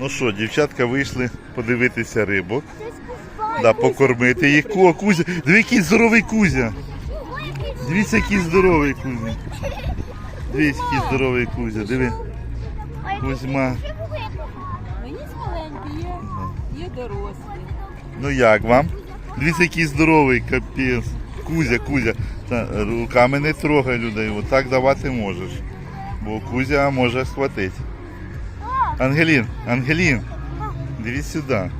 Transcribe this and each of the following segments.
Ну що, дівчатка вийшли подивитися рибок, да, покормити їх. О, Кузя, диви, який здоровий Кузя. Дивіться, який здоровий Кузя. Дивіться, який здоровий Кузя. Диви. Кузьма. Ну, є є, є дорослі. Ну як вам? Дивіться, який здоровий, капець. Кузя, Кузя. Та, руками не трогай людей, отак давати можеш. Бо Кузя може схватити. Ангелін, Ангелін, дивись сюди.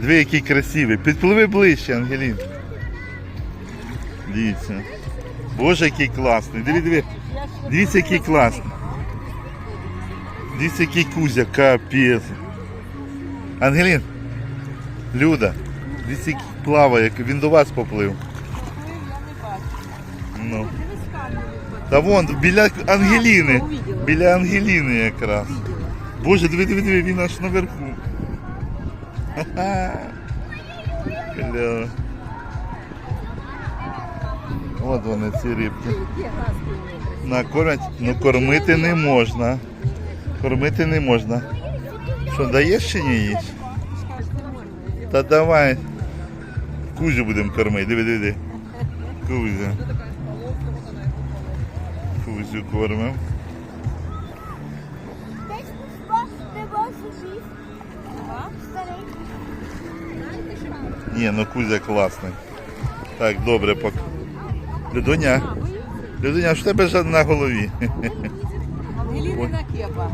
Диви, який красивий. Підпливи ближче, Ангелін. Дивіться. Боже, який класний. Диви, диви. Дивіться, який класний. Дивіться, який Кузя, капець. Ангелін, Люда, дивіться, який плаває, він до вас поплив. Ну. Та вон, біля Ангеліни. Біля Ангеліни якраз. Боже, диви, диви, диви, він аж наверху. Ха-ха. От вони ці рибки. Накормять, ну кормити не можна. Кормити не можна. Що, даєш чи не їш? Та давай. Кузю будемо кормити. Диви, диви, диви. Кузю. Кузю кормимо. Ні, ну Кузя класний. Так, добре, пок. Людоня. Людоня, що тебе на голові? Ангелінина кепа.